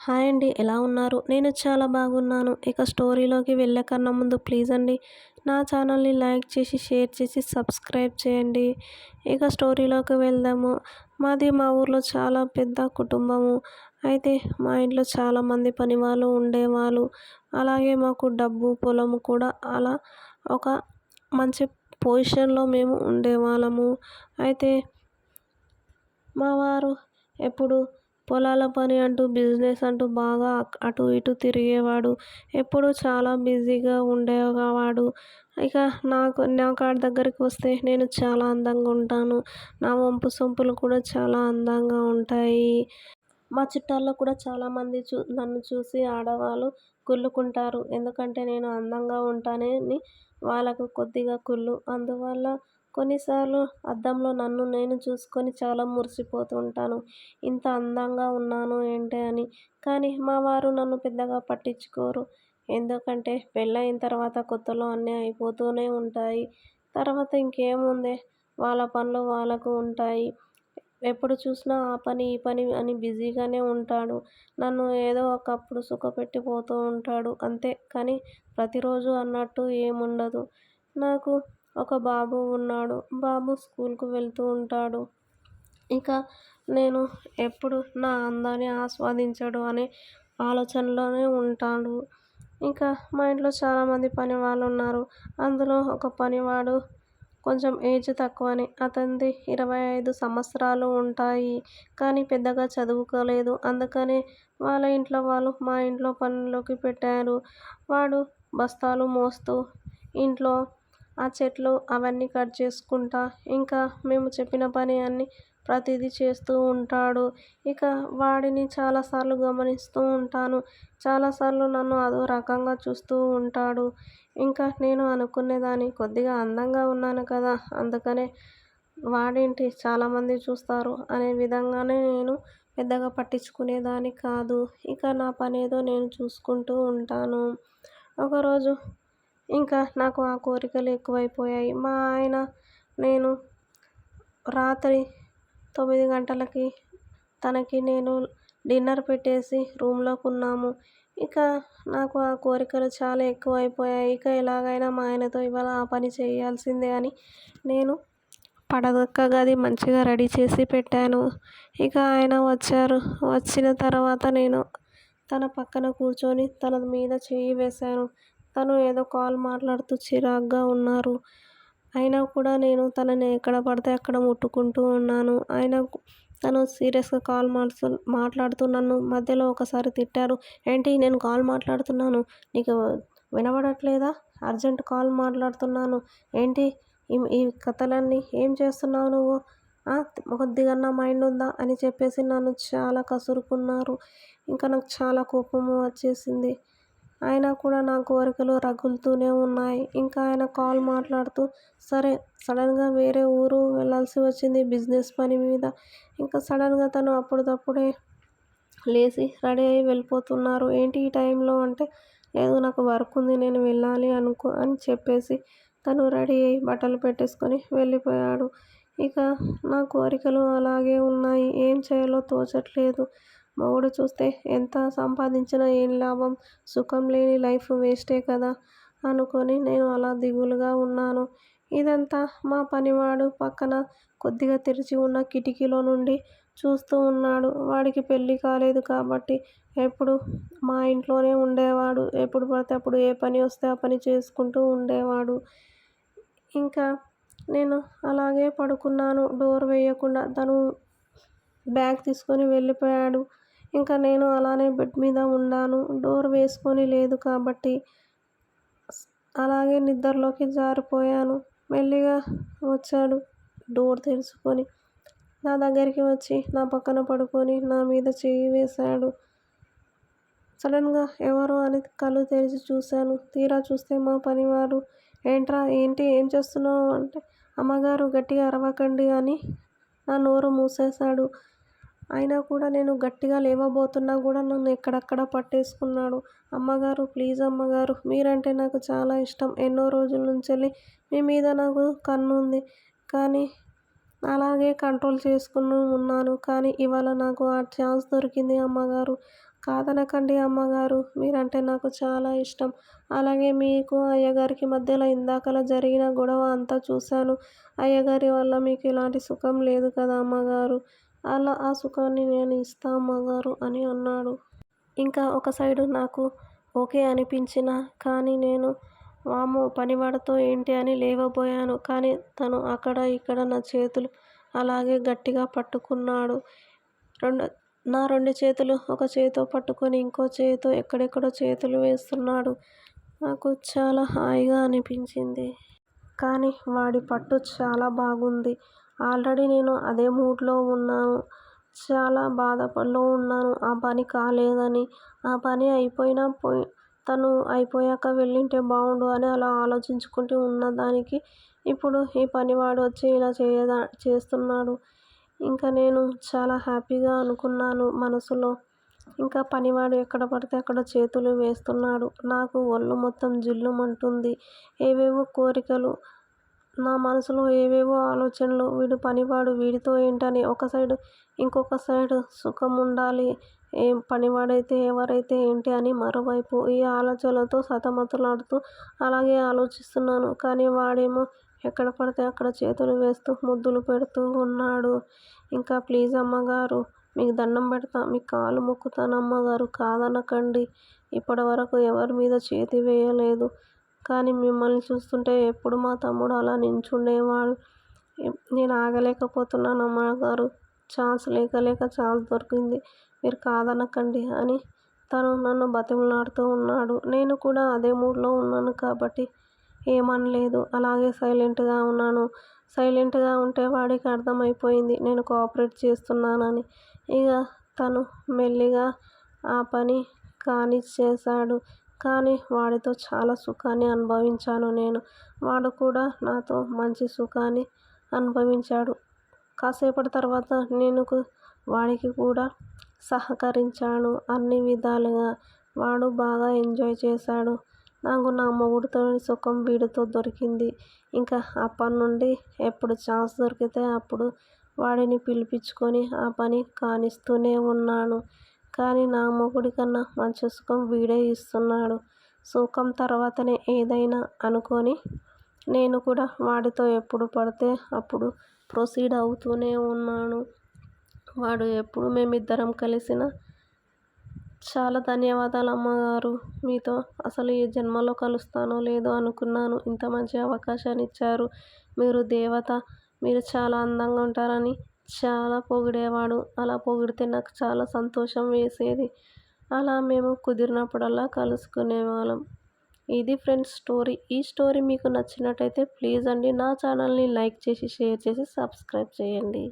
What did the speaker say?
Hi అండి ఎలా ఉన్నారు? నేను చాలా బాగున్నాను. ఇక స్టోరీలోకి వెళ్ళే కన్నా ముందు ప్లీజ్ అండి నా ఛానల్ని లైక్ చేసి షేర్ చేసి సబ్స్క్రైబ్ చేయండి. ఇక స్టోరీలోకి వెళ్దాము. మాది మా ఊర్లో చాలా పెద్ద కుటుంబము. అయితే మా ఇంట్లో చాలామంది పని వాళ్ళు ఉండేవాళ్ళు. అలాగే మాకు డబ్బు పొలము కూడా అలా ఒక మంచి పొజిషన్లో మేము ఉండేవాళ్ళము. అయితే మా వారు ఎప్పుడు పొలాల పని అంటూ బిజినెస్ అంటూ బాగా అటు ఇటు తిరిగేవాడు. ఎప్పుడూ చాలా బిజీగా ఉండేవాడు. ఇక నాకు నా కాడి దగ్గరికి వస్తే నేను చాలా అందంగా ఉంటాను. నా వంపు సొంపులు కూడా చాలా అందంగా ఉంటాయి. మా చుట్టాల్లో కూడా చాలామంది చూ నన్ను చూసి ఆడవాళ్ళు కుళ్ళుకుంటారు. ఎందుకంటే నేను అందంగా ఉంటానని వాళ్ళకు కొద్దిగా కుళ్ళు. అందువల్ల కొన్నిసార్లు అద్దంలో నన్ను నేను చూసుకొని చాలా మురిసిపోతూ ఉంటాను ఇంత అందంగా ఉన్నాను ఏంటి అని. కానీ మా వారు నన్ను పెద్దగా పట్టించుకోరు. ఎందుకంటే పెళ్ళయిన తర్వాత కొత్తలో అన్నీ అయిపోతూనే ఉంటాయి. తర్వాత ఇంకేముంది? వాళ్ళ పనులు వాళ్ళకు ఉంటాయి. ఎప్పుడు చూసినా ఆ పని ఈ పని అని బిజీగానే ఉంటాడు. నన్ను ఏదో ఒకప్పుడు సుఖపెట్టి పోతూ ఉంటాడు. అంతే. కానీ ప్రతిరోజు అన్నట్టు ఏముండదు. నాకు ఒక బాబు ఉన్నాడు. బాబు స్కూల్కు వెళ్తూ ఉంటాడు. ఇక నేను ఎప్పుడు నా అందాన్ని ఆస్వాదించడు అనే ఆలోచనలోనే ఉంటాడు. ఇంకా మా ఇంట్లో చాలామంది పని వాళ్ళు ఉన్నారు. అందులో ఒక పనివాడు కొంచెం ఏజ్ తక్కువని. అతనిది ఇరవై ఐదు సంవత్సరాలు ఉంటాయి. కానీ పెద్దగా చదువుకోలేదు. అందుకని వాళ్ళ ఇంట్లో వాళ్ళు మా ఇంట్లో పనిలోకి పెట్టారు. వాడు బస్తాలు మోస్తూ ఇంట్లో ఆ చెట్లు అవన్నీ కట్ చేసుకుంటా. ఇంకా మేము చెప్పిన పని అన్నీ ప్రతిదీ చేస్తూ ఉంటాడు. ఇక వాడిని చాలాసార్లు గమనిస్తూ ఉంటాను. చాలాసార్లు నన్ను అదో రకంగా చూస్తూ ఉంటాడు. ఇంకా నేను అనుకునేదాన్ని కొద్దిగా అందంగా ఉన్నాను కదా అందుకనే వాడేంటి చాలామంది చూస్తారు అనే విధంగానే నేను పెద్దగా పట్టించుకునేదాన్ని కాదు. ఇక నా పని ఏదో నేను చూసుకుంటూ ఉంటాను. ఒకరోజు ఇంకా నాకు ఆ కోరికలు ఎక్కువైపోయాయి. మా ఆయన నేను రాత్రి తొమ్మిది గంటలకి తనకి నేను డిన్నర్ పెట్టేసి రూమ్లోకి ఉన్నాము. ఇక నాకు ఆ కోరికలు చాలా ఎక్కువైపోయాయి. ఇక ఎలాగైనా మా ఆయనతో ఇవాళ ఆ పని చేయాల్సిందే అని నేను పడక గది మంచిగా రెడీ చేసి పెట్టాను. ఇక ఆయన వచ్చారు. వచ్చిన తర్వాత నేను తన పక్కన కూర్చొని తన మీద చేయి వేశాను. తను ఏదో కాల్ మాట్లాడుతూ చిరాగ్గా ఉన్నారు. అయినా కూడా నేను తనని ఎక్కడ పడితే అక్కడ ముట్టుకుంటూ ఉన్నాను. ఆయన తను సీరియస్గా కాల్ మాట్లా మాట్లాడుతూ నన్ను మధ్యలో ఒకసారి తిట్టారు. ఏంటి నేను కాల్ మాట్లాడుతున్నాను? నీకు వినబడట్లేదా? అర్జెంట్ కాల్ మాట్లాడుతున్నాను. ఏంటి ఈ కథలన్నీ? ఏం చేస్తున్నావు నువ్వు? కొద్దిగా మైండ్ ఉందా? అని చెప్పేసి నన్ను చాలా కసురుకున్నారు. ఇంకా నాకు చాలా కోపము వచ్చేసింది. అయినా కూడా నా కోరికలు రగులుతూనే ఉన్నాయి. ఇంకా ఆయన కాల్ మాట్లాడుతూ సరే సడన్గా వేరే ఊరు వెళ్ళాల్సి వచ్చింది బిజినెస్ పని మీద. ఇంకా సడన్గా తను అప్పటికప్పుడే లేచి రెడీ అయ్యి వెళ్ళిపోతున్నారు. ఏంటి ఈ టైంలో అంటే లేదు నాకు వర్క్ ఉంది నేను వెళ్ళాలి అనుకో అని చెప్పేసి తను రెడీ అయ్యి బట్టలు పెట్టేసుకొని వెళ్ళిపోయాడు. ఇక నా కోరికలు అలాగే ఉన్నాయి. ఏం చేయాలో తోచట్లేదు. మొగుడు చూస్తే ఎంత సంపాదించినా ఏం లాభం? సుఖం లేని లైఫ్ వేస్టే కదా? అనుకొని నేను అలా దిగులుగా ఉన్నాను. ఇదంతా మా పనివాడు పక్కన కొద్దిగా తెరిచి ఉన్న కిటికీలో నుండి చూస్తూ ఉన్నాడు. వాడికి పెళ్ళి కాలేదు కాబట్టి ఎప్పుడు మా ఇంట్లోనే ఉండేవాడు. ఎప్పుడు పడితే అప్పుడు ఏ పని వస్తే ఆ పని చేసుకుంటూ ఉండేవాడు. ఇంకా నేను అలాగే పడుకున్నాను. డోర్ వేయకుండా తను బ్యాగ్ తీసుకొని వెళ్ళిపోయాడు. ఇంకా నేను అలానే బెడ్ మీద ఉన్నాను డోర్ వేసుకొని లేదు కాబట్టి అలాగే నిద్రలోకి జారిపోయాను. మెల్లిగా వచ్చాడు డోర్ తెరుచుకొని. నా దగ్గరికి వచ్చి నా పక్కన పడుకొని నా మీద చేయి వేశాడు. సడన్గా ఎవరు అని కళ్ళు తెరిచి చూశాను. తీరా చూస్తే మా పనివారు ఏంట్రా ఏంటి ఏం చేస్తున్నావు? అంటే అమ్మగారు గట్టిగా అరవకండి అని నా నోరు మూసేశాడు. అయినా కూడా నేను గట్టిగా లేవబోతున్నా కూడా నన్ను ఎక్కడక్కడ పట్టేసుకున్నాడు. అమ్మగారు ప్లీజ్ అమ్మగారు మీరంటే నాకు చాలా ఇష్టం. ఎన్నో రోజుల నుంచి మీ మీద నాకు కన్ను ఉంది కానీ అలాగే కంట్రోల్ చేసుకుని ఉన్నాను. కానీ ఇవాళ నాకు ఆ ఛాన్స్ దొరికింది అమ్మగారు. కాదనకండి అమ్మగారు మీరంటే నాకు చాలా ఇష్టం. అలాగే మీకు అయ్యగారికి మధ్యలో ఇందాకలా జరిగిన గొడవ అంతా చూశాను. అయ్యగారి వల్ల మీకు ఇలాంటి సుఖం లేదు కదా అమ్మగారు. అలా ఆ సుఖాన్ని నేను ఇస్తా మగారు అని అన్నాడు. ఇంకా ఒక సైడు నాకు ఓకే అనిపించిన కానీ నేను వాము పనివాడితో ఏంటి అని లేవబోయాను. కానీ తను అక్కడ ఇక్కడ నా చేతులు అలాగే గట్టిగా పట్టుకున్నాడు. రెండు నా రెండు చేతులు ఒక చేతితో పట్టుకొని ఇంకో చేతితో ఎక్కడెక్కడో చేతులు వేస్తున్నాడు. నాకు చాలా హాయిగా అనిపించింది. కానీ వాడి పట్టు చాలా బాగుంది. ఆల్రెడీ నేను అదే మూడ్లో ఉన్నాను. చాలా బాధలో ఉన్నాను. ఆ పని కాలేదని. ఆ పని అయిపోయినా పోయి తను అయిపోయాక వెళ్ళింటే బాగుండు అని అలా ఆలోచించుకుంటూ ఉన్నదానికి ఇప్పుడు ఈ పనివాడు వచ్చి ఇలా చేయదా చేస్తున్నాడు. ఇంకా నేను చాలా హ్యాపీగా అనుకున్నాను మనసులో. ఇంకా పనివాడు ఎక్కడ పడితే అక్కడ చేతులు వేస్తున్నాడు. నాకు ఒళ్ళు మొత్తం జిల్లుమంటుంది. ఏవేవో కోరికలు నా మనసులో ఏవేవో ఆలోచనలు. వీడు పనివాడు వీడితో ఏంటని ఒక సైడు ఇంకొక సైడు సుఖం ఉండాలి ఏం పనివాడైతే ఎవరైతే ఏంటి అని మరోవైపు ఈ ఆలోచనలతో సతమతలాడుతూ అలాగే ఆలోచిస్తున్నాను. కానీ వాడేమో ఎక్కడ పడితే అక్కడ చేతులు వేస్తూ ముద్దులు పెడుతూ ఉన్నాడు. ఇంకా ప్లీజ్ అమ్మగారు మీకు దండం పెడతా మీ కాలు మొక్కుతాను అమ్మగారు. కాదనకండి ఇప్పటి వరకు ఎవరి మీద చేతి వేయలేదు. కానీ మిమ్మల్ని చూస్తుంటే ఎప్పుడు మా తమ్ముడు అలా నించుండేవాడు. నేను ఆగలేకపోతున్నాను అమ్మగారు. ఛాన్స్ లేక లేక ఛాన్స్ దొరికింది. మీరు కాదనకండి అని తను నన్ను బతిమలాడుతూ ఉన్నాడు. నేను కూడా అదే మూడ్లో ఉన్నాను కాబట్టి ఏమనలేదు. అలాగే సైలెంట్గా ఉన్నాను. సైలెంట్గా ఉంటే వాడికి అర్థమైపోయింది నేను కోఆపరేట్ చేస్తున్నానని. ఇక తను మెల్లిగా ఆ పని కానిచ్చేశాడు. కానీ వాడితో చాలా సుఖాన్ని అనుభవించాను నేను. వాడు కూడా నాతో మంచి సుఖాన్ని అనుభవించాడు. కాసేపటి తర్వాత నేను వాడికి కూడా సహకరించాను అన్ని విధాలుగా. వాడు బాగా ఎంజాయ్ చేశాడు. నాకు నా మొగుడుతో సుఖం వీడితో దొరికింది. ఇంకా అప్పటి నుండి ఎప్పుడు ఛాన్స్ దొరికితే అప్పుడు వాడిని పిలిపించుకొని ఆ పని కానిస్తూనే ఉన్నాను. కానీ నా మొగుడి కన్నా మంచి సుఖం వీడే ఇస్తున్నాడు. సుఖం తర్వాతనే ఏదైనా అనుకొని నేను కూడా వాడితో ఎప్పుడు పడితే అప్పుడు ప్రొసీడ్ అవుతూనే ఉన్నాను. వాడు ఎప్పుడు మేమిద్దరం కలిసిన చాలా ధన్యవాదాలు అమ్మగారు. మీతో అసలు ఈ జన్మలో కలుస్తానో లేదో అనుకున్నాను. ఇంత మంచి అవకాశాన్ని ఇచ్చారు. మీరు దేవత మీరు చాలా అందంగా ఉంటారని చాలా పొగిడేవాడు. అలా పొగిడితే నాకు చాలా సంతోషం వేసేది. అలా మేము కుదిరినప్పుడల్లా కలుసుకునే వాళ్ళం ఇది ఫ్రెండ్స్ స్టోరీ. ఈ స్టోరీ మీకు నచ్చినట్టయితే ప్లీజ్ అండి నా ఛానల్ని లైక్ చేసి షేర్ చేసి సబ్స్క్రైబ్ చేయండి.